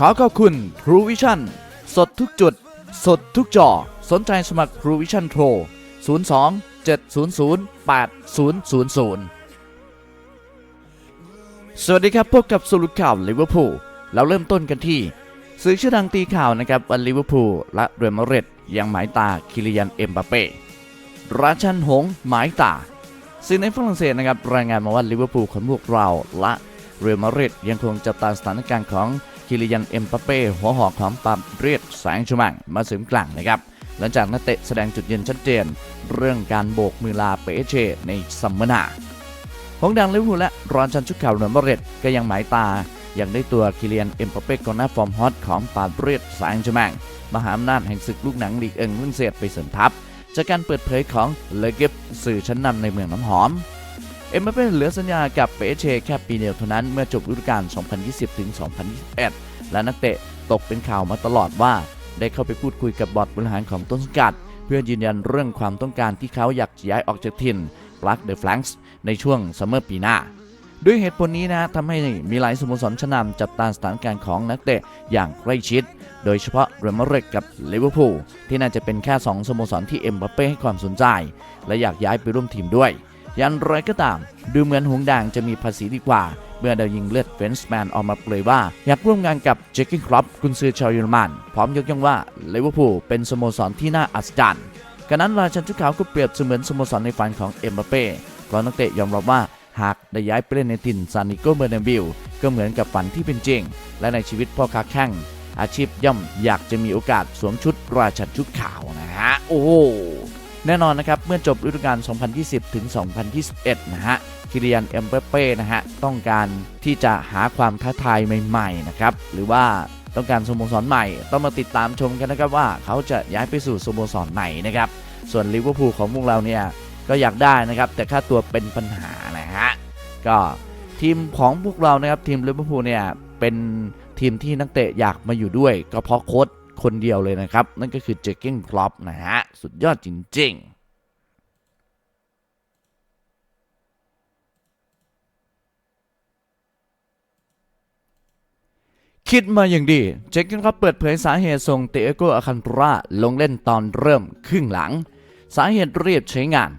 ขอขอบคุณ True Vision สดทุกจุด สดทุกจอ สนใจสมัคร True Vision โทร02 700 8000 สวัสดีครับ พบกับสรุปข่าวลิเวอร์พูลเราเริ่มต้นกันที่สื่อชื่อดังตีข่าวนะครับว่าลิเวอร์พูลและเรอัลมาดริดยังหมายตาคิริยันเอ็มบาเป้ราชันหงหมายตาสื่อในฝรั่งเศสนะครับรายงานมาว่าลิเวอร์พูลของพวกเราและเรอัลมาดริดยังคงจับตาสถานการณ์ของ คิริยันเอ็มบาเป้หัวหอกของปาเรียดแสงชมังมาเสริมกลางนะครับ หลังจากนักเตะแสดงจุดยืนชัดเจน เรื่องการโบกมือลาเปเชในซัมเมอร์หนาหงดังลิเวอร์พูลและรอนชันชุดข่าวเรอัลมาดริดก็ยังหมายตาอย่างได้ตัวคิเลียนเอ็มปาเป้กองหน้าฟอร์มฮอตของปาเรียดแสงชมังมหาอำนาจแห่งศึกลูกหนังลีกเอิงรุ่นเสียดไปเสริมทัพ จากการเปิดเผยของเลเก็บสื่อชั้นนำในเมืองน้ำหอม เอ็มบัปเป้เหลือสัญญากับเปเชแค่ปีเดียวเท่านั้นเมื่อจบฤดูกาล 2020ถึง2021 และนักเตะตกเป็นข่าวมาตลอดว่า ได้เข้าไปพูดคุยกับบอร์ดบริหารของต้นสังกัด เพื่อยืนยันเรื่องความต้องการที่เขาอยากย้ายออกจากถิ่นปลักเดอะแฟลงส์ในช่วงซัมเมอร์ปีหน้าด้วยเหตุผลนี้นะทำให้มีหลายสโมสรชั้นนำจับตาสถานการณ์ของนักเตะอย่างใกล้ชิด โดยเฉพาะเรอัลมาดริดกับลิเวอร์พูลที่น่าจะเป็นแค่ 2 สโมสรที่เอ็มบัปเป้ให้ความสนใจ และอยากย้ายไปร่วมทีมด้วย ยันไรก็ตาม ดูเหมือนหงส์แดงจะมีภาษีดีกว่า เมื่อดาวยิงเลือดเฟนส์แมนออกมาเผยว่า อยากร่วมงานกับเจคกิ้งครอปกุนซือชาวเยอรมัน พร้อมยกย่องว่าลิเวอร์พูลเป็นสโมสรที่น่าอัศจรรย์กระนั้นราชันชุดขาวก็เปรียบเสมือนสโมสรในฝันของเอ็มบัปเป้เพราะนักเตะยอมรับว่าหากได้ย้ายไปเล่นในถิ่นซานิโกเบอร์นาบิลก็เหมือนกับฝันที่เป็นจริง และในชีวิตพ่อค้าแข่งอาชีพย่อมอยากจะมีโอกาสสวมชุดราชันชุดขาวนะฮะโอ้ แน่นอนนะครับ เมื่อจบฤดูกาล 2020 ถึง 2021 นะฮะคิริยันเอ็มเปเป้นะฮะ ต้องการที่จะหาความท้าทายใหม่ๆนะครับ หรือว่าต้องการสโมสรใหม่ ต้องมาติดตามชมกันนะครับว่าเขาจะย้ายไปสู่สโมสรไหนนะครับ ส่วนลิเวอร์พูลของพวกเราเนี่ยก็อยากได้นะครับ แต่ค่าตัวเป็นปัญหานะฮะ ก็ทีมของพวกเรานะครับทีมลิเวอร์พูลเนี่ยเป็นทีมที่นักเตะอยากมาอยู่ด้วย ก็เพราะโค้ช คนเดียวเลยนะครับ นั่นก็คือเจคเก้งคลอปนะฮะ สุดยอดจริง ๆคิดมาอย่างดี เจคเก้นครับเปิดเผยสาเหตุส่งเตโกอาคันตราลงเล่นตอนเริ่มครึ่งหลัง สาเหตุเรียบใช้งาน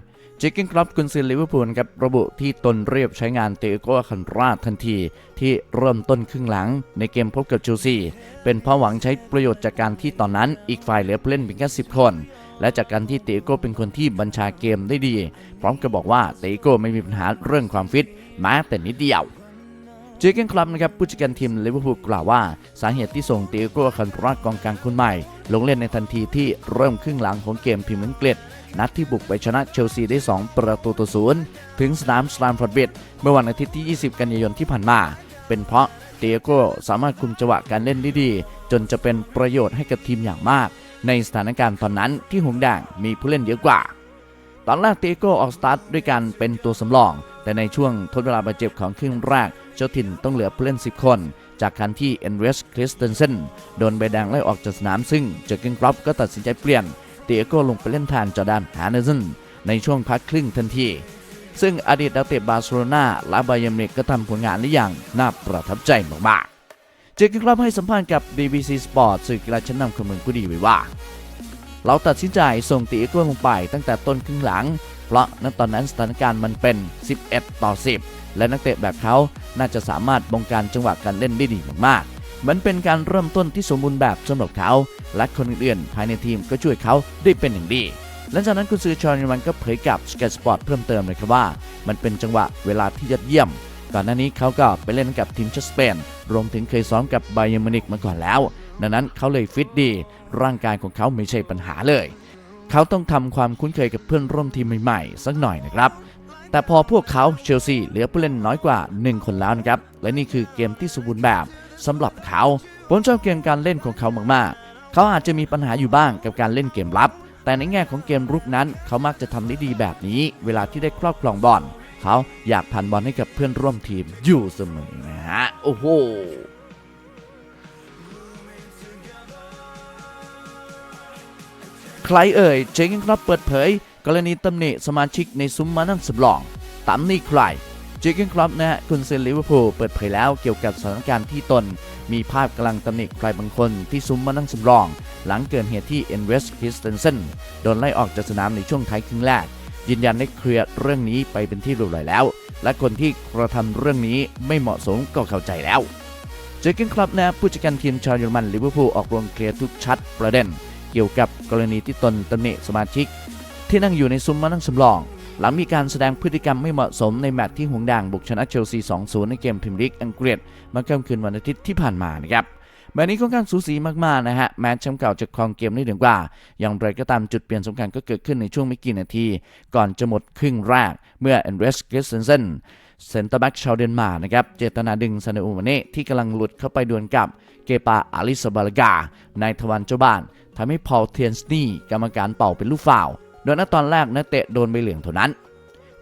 จคเก้นครับกุนซือลิเวอร์พูลครับระบุที่ตนเรียบใช้งานเตโกอาคันราทันทีที่เริ่มต้นครึ่งหลังในเกมพบกับเชลซีเป็นเพราะหวังใช้ประโยชน์จากการที่ตอนนั้นอีกฝ่ายเหลือผู้เล่นเพียงแค่10 คน และจากการที่เตโก้เป็นคนที่บัญชาเกมได้ดี พร้อมกับบอกว่าเตโก้ไม่มีปัญหาเรื่องความฟิตแม้แต่นิดเดียวเจเกนคลับนะครับผู้จัดการทีมลิเวอร์พูลกล่าวว่า สาเหตุที่ส่งเตียโก้คันรากองกลางคนใหม่ ลงเล่นในทันทีที่เริ่มครึ่งหลังของเกมพรีเมียร์ลีกอังกฤษ นัดที่บุกไปชนะเชลซีได้ 2 ประตูต่อศูนย์ถึงสนามสแตมฟอร์ดบิดเมื่อวันอาทิตย์ที่ 20 กันยายนที่ผ่านมา เป็นเพราะเตียโก้สามารถคุมจังหวะการเล่นได้ดี จนจะเป็นประโยชน์ให้กับทีมอย่างมาก ในสถานการณ์ตอนนั้นที่หงส์แดงมีผู้เล่นเยอะกว่า ตอนแรกเตียโก้ออกสตาร์ทด้วยการเป็นตัวสำรอง แต่ในช่วงทดเวลาบาดเจ็บของครึ่งแรกเจ้าถิ่นต้องเหลือผู้เล่น 10 คนจากการที่เอนเรสคริสเตนเซนโดนใบแดงไล่ออกจากสนามซึ่งเจอร์เกนครอปก็ตัดสินใจเปลี่ยน เตียโก้ลงไปเล่นแทนจอแดนฮาร์สันในช่วงพักครึ่งทันที ซึ่งอดีตนักเตะบาร์เซโลนาและบาเยิร์นมิวนิกก็ทำผลงานได้อย่างน่าประทับใจมากๆเจอร์เกนครอปให้สัมภาษณ์กับ BBC Sport สื่อกีฬาชั้นนำของเมืองกุดีไว้ว่า เราตัดสินใจส่งตีโก้ลงไปตั้งแต่ต้นครึ่งหลัง เพราะณตอนนั้นสถานการณ์มันเป็น 11 ต่อ 10 และนักเตะแบบเขาน่าจะสามารถบงการจังหวะการเล่นได้ดีมากๆมันเป็นการเริ่มต้นที่สมบูรณ์แบบสำหรับเขา และคนอื่นๆ ภายในทีมก็ช่วยเขาได้เป็นอย่างดี หลังจากนั้นคุณซื้อชอนมันก็เผยกับสเกตสปอร์ตเพิ่มเติมเลยครับว่า มันเป็นจังหวะเวลาที่ยอดเยี่ยม ก่อนหน้านี้เขาก็ไปเล่นกับทีมชาติสเปน รวมถึงเคยซ้อมกับไบเยอร์มินิกมาก่อนแล้ว ดังนั้นเขาเลยฟิตดี ร่างกายของเขาไม่ใช่ปัญหาเลย เขาต้องทำความคุ้นเคยกับเพื่อนร่วมทีมใหม่ๆสักหน่อยนะครับแต่พอพวกเขาเชลซีเหลือผู้เล่นน้อยกว่า 1 คนแล้วนะครับ และนี่คือเกมที่สมบูรณ์แบบสำหรับเขา ผมชอบเกมการเล่นของเขามาก ๆ เขาอาจจะมีปัญหาอยู่บ้างกับการเล่นเกมรับ แต่ในแง่ของเกมรุกนั้น เขามักจะทำได้ดีแบบนี้ เวลาที่ได้ครอบครองบอลเขาอยากผ่านบอลให้กับเพื่อนร่วมทีมอยู่เสมอนะฮะโอ้โหใครเอ่ยเจงครับเปิดเผย กรณีตำหนิสมาชิกในซุ้มมานั่งสำรองตำหนิใครจิกเกนคลับนะฮะคุณเซนลิเวอร์พูลเปิดเผยแล้วเกี่ยวกับสถานการณ์ที่ตน มีภาพกำลังตำหนิใครบางคนที่ซุ้มมานั่งสำรอง หลังเกิดเหตุที่เอ็นเวสคริสเตนเซนโดนไล่ออกจากสนามในช่วงท้ายครึ่งแรก ยืนยันได้เคลียร์เรื่องนี้ไปเป็นที่รียบร้อยแล้ว และคนที่กระทำเรื่องนี้ไม่เหมาะสมก็เข้าใจแล้วเจอร์เกนคลับนะผู้จัดการทีมชาวเยอรมันลิเวอร์พูลออกโรงเคลียร์ทุกชัดประเด็น เกี่ยวกับกรณีที่ตนตำหนิสมาชิก ที่นั่งอยู่ในซุ้มมานั่งสำรอง หลังมีการแสดงพฤติกรรมไม่เหมาะสมในแมตช์ที่หงส์แดงบุกชนะเชลซี 2-0 ในเกมพรีเมียร์ลีกอังกฤษเมื่อค่ำคืนวันอาทิตย์ที่ผ่านมานะครับแมตช์นี้ค่อนข้างสูสีมากๆนะฮะ แม้แชมป์เก่าจะครองเกมได้ถึงกว่า อย่างไรก็ตามจุดเปลี่ยนสำคัญก็เกิดขึ้นในช่วงไม่กี่นาที ก่อนจะหมดครึ่งแรก เมื่อเอนเดรสเกสเซนเซนเซนเตอร์แบ็กชาวเดนมาร์กนะครับ เจตนาดึงซานอูมาเน่ที่กำลังหลุดเข้าไปดวลกับเกปาอาลิสบาลกา ในทวันเจ้าบ้านทำให้พอลเทียนสนีกรรมการเป่าเป็นลูกฟาว โดยณตอนแรกนักเตะโดนใบเหลืองเท่านั้น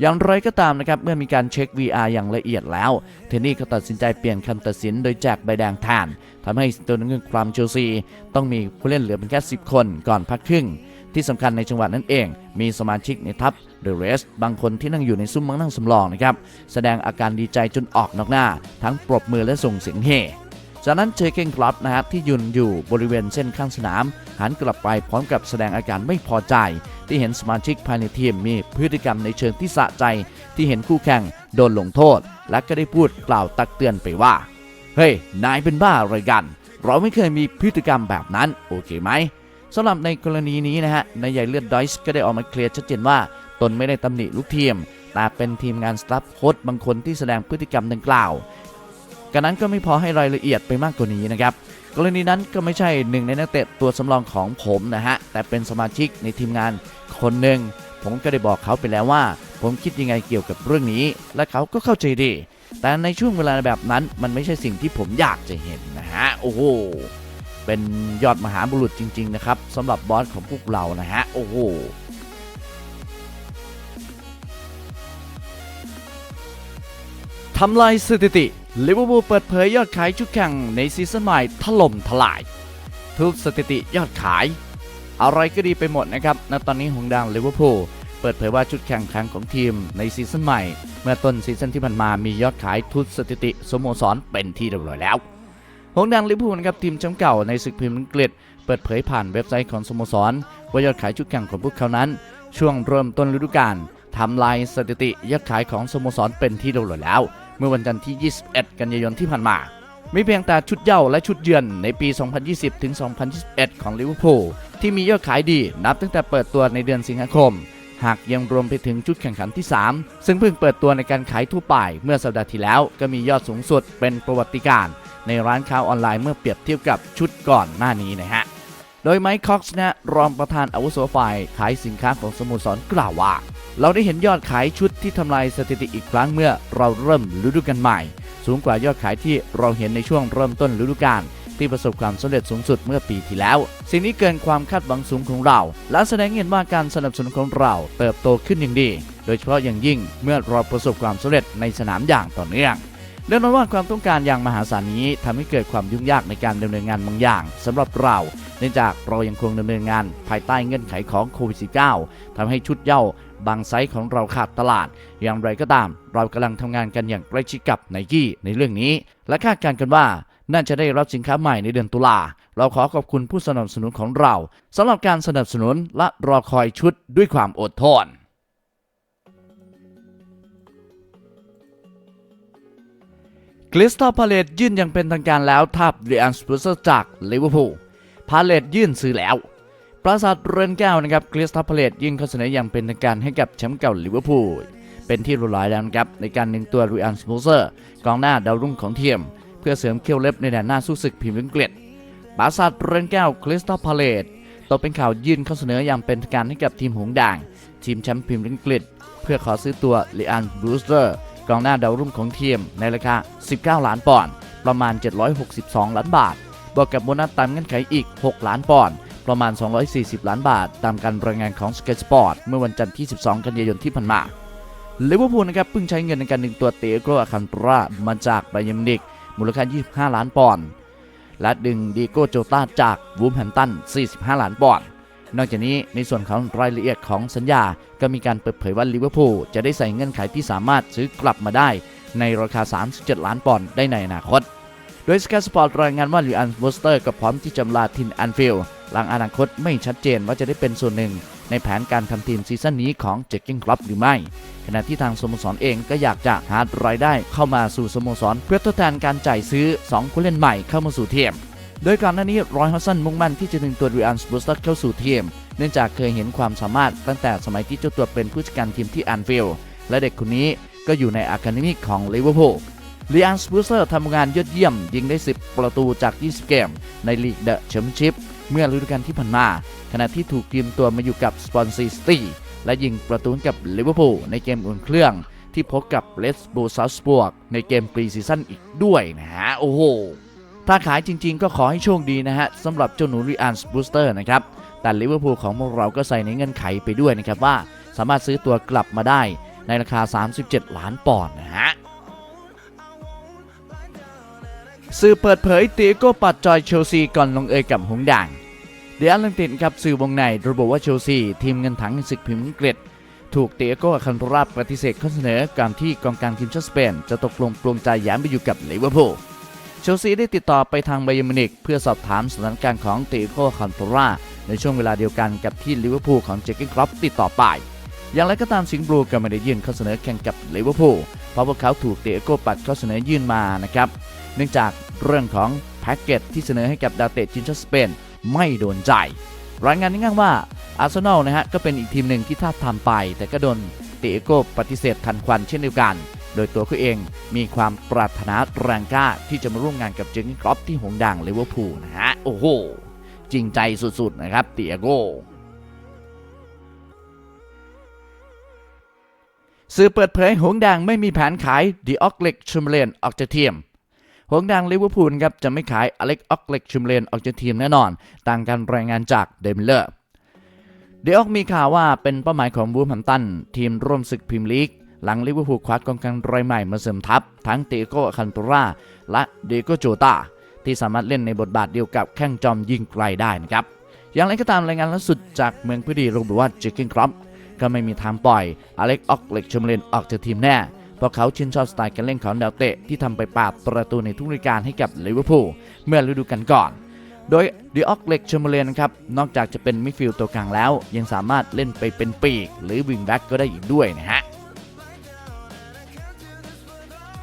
อย่างไรก็ตามนะครับเมื่อมีการเช็ค VR อย่างละเอียดแล้ว เทนนี่ก็ตัดสินใจเปลี่ยนคำตัดสินโดยแจกใบแดงแทนทำให้ตัวนักครามเชลซีต้องมีผู้เล่นเหลือเพียงแค่ 10 คนก่อนพักครึ่งที่สำคัญในจังหวะนั้นเอง มีสมาชิกในทัพเดอะเรสบางคนที่นั่งอยู่ในซุ้มมังนั่งสำรองนะครับ แสดงอาการดีใจจนออกนอกหน้า ทั้งปรบมือและส่งเสียงเฮ จากนั้นเจเกนคลับนะครับที่ยืนอยู่บริเวณเส้นข้างสนาม หันกลับไปพร้อมกับแสดงอาการไม่พอใจ ที่เห็นสมาชิกภายในทีมมีพฤติกรรมในเชิงที่สะใจ ที่เห็นคู่แข่งโดนลงโทษ และก็ได้พูดกล่าวตักเตือนไปว่า เฮ้ยนายเป็นบ้าอะไรกัน เราไม่เคยมีพฤติกรรมแบบนั้น โอเคไหมสำหรับในกรณีนี้นะฮะนายใหญ่เลือดดอยส์ก็ได้ออกมาเคลียร์ชัดเจนว่า ตนไม่ได้ตำหนิลูกทีมแต่เป็นทีมงานสตาฟโค้ชบางคนที่แสดงพฤติกรรมดังกล่าว กันนั้นก็ไม่พอให้รายละเอียดไปมากกว่านี้นะครับกรณีนั้นก็ไม่ใช่หนึ่งในนักเตะตัวสำรองของผมนะฮะแต่เป็นสมาชิกในทีมงานคนหนึ่งผมก็ได้บอกเขาไปแล้วว่า ผมคิดยังไงเกี่ยวกับเรื่องนี้ และเขาก็เข้าใจดี แต่ในช่วงเวลาแบบนั้นมันไม่ใช่สิ่งที่ผมอยากจะเห็นนะฮะโอ้โหเป็นยอดมหาบุรุษจริง ๆ นะครับสำหรับบอสของพวกเรานะฮะโอ้โหทำลายสถิติ ลิเวอร์พูลเปิดเผยยอดขายชุดแข่งในซีซั่นใหม่ถล่มทลาย ทุบสถิติยอดขาย อะไรก็ดีไปหมดนะครับณตอนนี้หงดังลิเวอร์พูลเปิดเผยว่าชุดแข่งขันของทีมในซีซั่นใหม่ เมื่อต้นซีซั่นที่ผ่านมามียอดขายทุบสถิติสโมสรเป็นที่เรียบร้อยแล้วหงดังลิเวอร์พูลนะครับทีมแชมป์เก่าในศึกพรีเมียร์อังกฤษเปิดเผยผ่านเว็บไซต์ของสโมสรว่ายอดขายชุดแข่งของพวกเขานั้น ช่วงเริ่มต้นฤดูกาลทำลายสถิติยอดขายของสโมสรเป็นที่เรียบร้อยแล้ว เมื่อวันจันทร์ที่ 21 กันยายนที่ผ่านมาไม่เพียงแต่ชุดเย่าและชุดเยือนในปี 2020 ถึง 2021 ของลิเวอร์พูลที่มียอดขายดีนับตั้งแต่เปิดตัวในเดือนสิงหาคม หากยังรวมไปถึงชุดแข่งขันที่ 3 ซึ่งเพิ่งเปิดตัวในการขายทั่วไปเมื่อสัปดาห์ที่แล้วก็มียอดสูงสุดเป็นประวัติการณ์ในร้านค้าออนไลน์เมื่อเปรียบเทียบกับชุดก่อนหน้านี้นะฮะ โดยไมค์คอกส์นะรองประธานอาวุโสฝ่ายขายสินค้าของสโมสรกล่าวว่า เราได้เห็นยอดขายชุดที่ทำลายสถิติอีกครั้งเมื่อเราเริ่มฤดูกาลใหม่ สูงกว่ายอดขายที่เราเห็นในช่วงเริ่มต้นฤดูกาลที่ประสบความสำเร็จสูงสุดเมื่อปีที่แล้ว สิ่งนี้เกินความคาดหวังสูงของเรา และแสดงให้เห็นว่าการสนับสนุนของเราเติบโตขึ้นอย่างดี โดยเฉพาะอย่างยิ่งเมื่อเราประสบความสำเร็จในสนามอย่างต่อเนื่องแน่นอนว่าความต้องการอย่างมหาศาลนี้ทำให้เกิดความยุ่งยากในการดำเนินงานบางอย่างสำหรับเราเนื่องจากเรายังคงดำเนินงานภายใต้เงื่อนไขของโควิด -19 ทำให้ชุดเย้า บางไซส์ของเราขาดตลาด อย่างไรก็ตาม เรากำลังทำงานกันอย่างใกล้ชิดกับไนกี้ในเรื่องนี้ และคาดการณ์กันว่าน่าจะได้รับสินค้าใหม่ในเดือนตุลา เราขอขอบคุณผู้สนับสนุนของเราสำหรับการสนับสนุนและรอคอยชุดด้วยความอดทนคริสตัลพาเลตยื่นอย่างเป็นทางการแล้วทับเรียนสปูเซอร์จากลิเวอร์พูลพาเลตยื่นซื้อแล้ว ปราสาทเรือนแก้วนะครับคริสตัลพาเลตยื่นข้อเสนออย่างเป็นทางการให้กับแชมป์เก่าลิเวอร์พูลเป็นที่รู้ร้อยแล้วนะครับในการดึงตัวรีอันสปูเซอร์กองหน้าดาวรุ่งของทีม เพื่อเสริมเขี้ยวเล็บในแดนหน้าสู้ศึกพรีเมียร์อังกฤษปราสาทเรือนแก้วคริสตัลพาเลตตกเป็นข่าวยื่นข้อเสนออย่างเป็นทางการให้กับทีมหงด่าง ทีมแชมป์พรีเมียร์อังกฤษ เพื่อขอซื้อตัวลีอันบรูสเตอร์กองหน้าดาวรุ่งของทีมในราคา 19 ล้านปอนด์ประมาณ 762 ล้านบาทบวกกับโบนัสตามเงื่อนไขอีก 6 ล้านปอนด์ ประมาณ 240 ล้านบาท ตามการรายงานของ Sky Sport เมื่อวันจันทร์ที่ 12 กันยายนที่ผ่านมาลิเวอร์พูลนะครับเพิ่งใช้เงินในการดึงตัวเตโกรอาคันตรามาจากไบยร์มิวนิกมูลค่า 25 ล้านปอนด์และดึงดีโก้โจตาจากวูมแฮมตัน 45 ล้านปอนด์นอกจากนี้ในส่วนของรายละเอียดของสัญญา ก็มีการเปิดเผยว่าลิเวอร์พูลจะได้ใส่เงื่อนไขที่สามารถซื้อกลับมาได้ ในราคา 37 ล้านปอนด์ได้ในอนาคต โดยสกายสปอร์ตรายงานว่าลิอันบูสเตอร์ก็พร้อมที่จะลาทินแอนฟิลด์ หลังอนาคตไม่ชัดเจนว่าจะได้เป็นส่วนหนึ่ง ในแผนการทำทีมซีซั่นนี้ของเจ็กกิ้งคลับหรือไม่ ขณะที่ทางสโมสรเองก็อยากจะหารายได้เข้ามาสู่สโมสร เพื่อทดแทนการจ่ายซื้อ 2 ผู้เล่นใหม่เข้ามาสู่ทีมโดยก่อนหน้านี้รอยฮัสซันมุ่งมั่นที่จะดึงตัวริอันสบูสเตอร์เข้าสู่ทีม เนื่องจากเคยเห็นความสามารถตั้งแต่สมัยที่เจ้าตัวเป็นผู้จัดการทีมที่แอนฟิลและเด็กคนนี้ก็อยู่ในอะคาเดมีของลิเวอร์พูลลีอันสปูเซอร์ทำงานยอดเยี่ยม ยิงได้ 10 ประตูจาก 20 เกม ในลีกเดอะแชมเปี้ยนชิพ เมื่อฤดูกาลที่ผ่านมา ขณะที่ถูกทีมตัวมาอยู่กับสปอนซีสตีและยิงประตูกับลิเวอร์พูลในเกมอุ่นเครื่อง ที่พบกับเลสโบซัสบวกในเกมปรีซีซั่นอีกด้วยนะฮะโอ้โหถ้าขายจริงๆ ก็ขอให้โชคดีนะฮะสำหรับเจ้าหนูรีอันสบูสเตอร์นะครับ แต่ลิเวอร์พูลของพวกเราก็ใส่ในเงื่อนไขไปด้วยนะครับว่าสามารถซื้อตัวกลับมาได้ในราคา 37 ล้านปอนด์นะฮะ สื่อเปิดเผยตีโก้ปัดจอยเชลซีก่อนลงเอยกับหงด่างเดียร์ลังตินครับสื่อวงในระบุว่าเชลซี ทีมเงินถังศึกพิมพ์อังกฤษ ถูกเตียโก้คันตราปฏิเสธข้อเสนอการที่กองกลางทีมชาติสเปน จะตกลงปลงใจย้ายไปอยู่กับลิเวอร์พูลเชลซีได้ติดต่อไปทางไบเยร์มินิกเพื่อสอบถามสถานการณ์ของเตียโก้คันตราในช่วงเวลาเดียวกันกับที่ลิเวอร์พูลของเจคเกนครอปติดต่อไป อย่างไรก็ตามสิงห์บลูก็ไม่ได้ยื่นข้อเสนอแข่งกับลิเวอร์พูล เพราะพวกเขาถูกเตียโก้ปัดข้อเสนอยื่นมานะครับ เนื่องจากเรื่องของแพ็กเกจที่เสนอให้กับดาวเตะทีมชาติสเปนไม่โดนใจ รายงานนี้ง่ายว่าอาร์เซนอลนะฮะก็เป็นอีกทีมหนึ่งที่ท้าทามไป แต่ก็โดนเตโก้ปฏิเสธทันควันเช่นเดียวกัน โดยตัวเขาเองมีความปรารถนาแรงกล้าที่จะมาร่วมงานกับเจอร์เกนครอปที่หงด่างลิเวอร์พูลนะฮะโอ้โหจริงใจสุดๆนะครับเตียโก้ สื่อเปิดเผยหงด่างไม่มีแผนขายดีออกเล็กชูมเลนออกจากทีมหงดังลิเวอร์พูลครับจะไม่ขายอเล็กออกเล็กชุมเลนออกจากทีมแน่นอนต่างการรายงานจากเดมิเลอร์เดออกมีข่าวว่าเป็นเป้าหมายของบูมฮัมตันทีมร่วมศึกพรีเมียร์ลีกหลังลิเวอร์พูลคว้ากองกลางรายใหม่มาเสริมทัพ ทั้งเตโกคันโตราและเดโกโจตาที่สามารถเล่นในบทบาทเดียวกับแข้งจอมยิงไกลได้นะครับอย่างไรก็ตามรายงานล่าสุดจากเมืองพอดีระบุว่าเจคกินครอป ก็ไม่มีทางปล่อยอเล็กออกเล็กชมเลนออกจากทีมแน่เพราะเขาชื่นชอบสไตล์การเล่นของดาวเตะที่ทำไปปาดประตูในทุกรายการให้กับลิเวอร์พูลเมื่อฤดูกาลก่อน โดยดิออกเล็กเชมเบอร์เลนนะครับนอกจากจะเป็นมิดฟิลด์ตัวกลางแล้ว ยังสามารถเล่นไปเป็นปีก หรือวิงแบ็กก็ได้อีกด้วยนะฮะ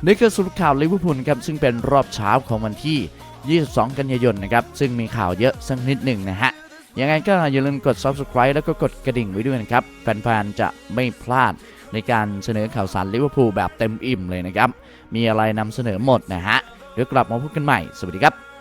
นี่คือสรุปข่าวลิเวอร์พูลครับซึ่งเป็นรอบเช้าของวันที่ 22 กันยายนนะครับซึ่งมีข่าวเยอะสักนิดหนึ่งนะฮะ ยังไงก็อย่าลืมกด subscribe แล้วก็กดกระดิ่งไว้ด้วยนะครับ แฟนๆ จะไม่พลาดในการเสนอข่าวสารลิเวอร์พูลแบบเต็มอิ่มเลยนะครับ มีอะไรนำเสนอหมดนะฮะ เดี๋ยวกลับมาพบกันใหม่ สวัสดีครับ